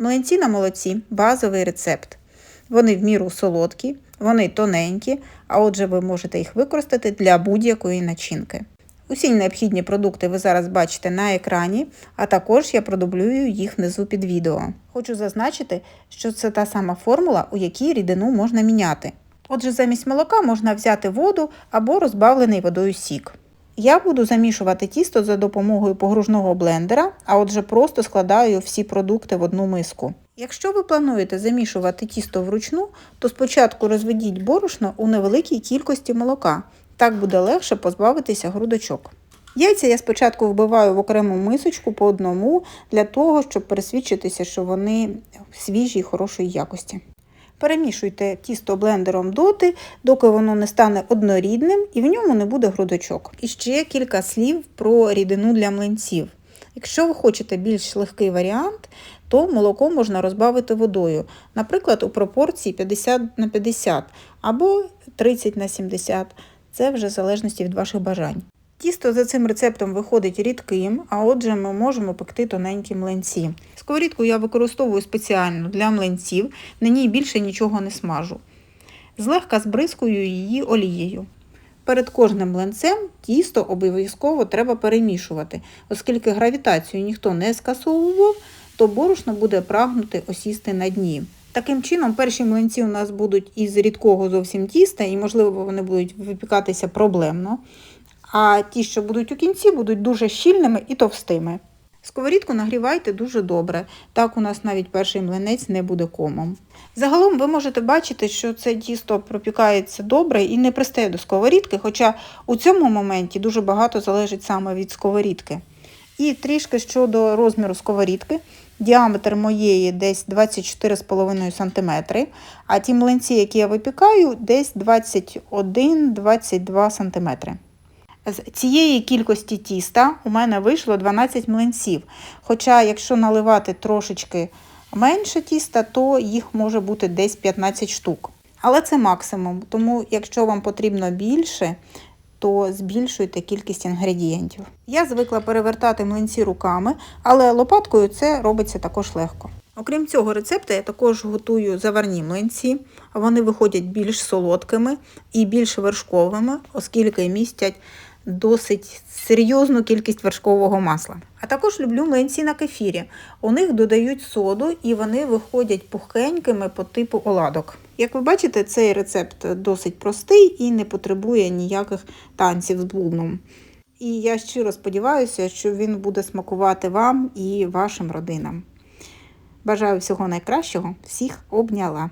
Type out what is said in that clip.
Млинці на молоці базовий рецепт. Вони в міру солодкі, вони тоненькі, а отже, ви можете їх використати для будь-якої начинки. Усі необхідні продукти ви зараз бачите на екрані, а також я продублюю їх внизу під відео. Хочу зазначити, що це та сама формула, у якій рідину можна міняти. Отже, замість молока можна взяти воду або розбавлений водою сік. Я буду замішувати тісто за допомогою погружного блендера, а отже просто складаю всі продукти в одну миску. Якщо ви плануєте замішувати тісто вручну, то спочатку розведіть борошно у невеликій кількості молока. Так буде легше позбавитися грудочок. Яйця я спочатку вбиваю в окрему мисочку по одному для того, щоб пересвідчитися, що вони свіжі і хорошої якості. Перемішуйте тісто блендером доти, доки воно не стане однорідним і в ньому не буде грудочок. І ще кілька слів про рідину для млинців. Якщо ви хочете більш легкий варіант, то молоко можна розбавити водою, наприклад, у пропорції 50 на 50 або 30 на 70. Це вже в залежності від ваших бажань. Тісто за цим рецептом виходить рідким, а отже, ми можемо пекти тоненькі млинці. Сковорідку я використовую спеціально для млинців, на ній більше нічого не смажу. Злегка збризкую її олією. Перед кожним млинцем тісто обов'язково треба перемішувати, оскільки гравітацію ніхто не скасовував, то борошно буде прагнути осісти на дні. Таким чином, перші млинці у нас будуть із рідкого зовсім тіста, і, можливо, вони будуть випікатися проблемно. А ті, що будуть у кінці, будуть дуже щільними і товстими. Сковорідку нагрівайте дуже добре, так у нас навіть перший млинець не буде комом. Загалом ви можете бачити, що це тісто пропікається добре і не пристає до сковорідки, хоча у цьому моменті дуже багато залежить саме від сковорідки. І трішки щодо розміру сковорідки. Діаметр моєї десь 24,5 см, а ті млинці, які я випікаю, десь 21-22 см. З цієї кількості тіста у мене вийшло 12 млинців. Хоча, якщо наливати трошечки менше тіста, то їх може бути десь 15 штук. Але це максимум, тому якщо вам потрібно більше, то збільшуйте кількість інгредієнтів. Я звикла перевертати млинці руками, але лопаткою це робиться також легко. Окрім цього рецепту, я також готую заварні млинці. Вони виходять більш солодкими і більш вершковими, оскільки містять досить серйозну кількість вершкового масла. А також люблю млинці на кефірі. У них додають соду і вони виходять пухкенькими по типу оладок. Як ви бачите, цей рецепт досить простий і не потребує ніяких танців з блудном. І я щиро сподіваюся, що він буде смакувати вам і вашим родинам. Бажаю всього найкращого, всіх обняла!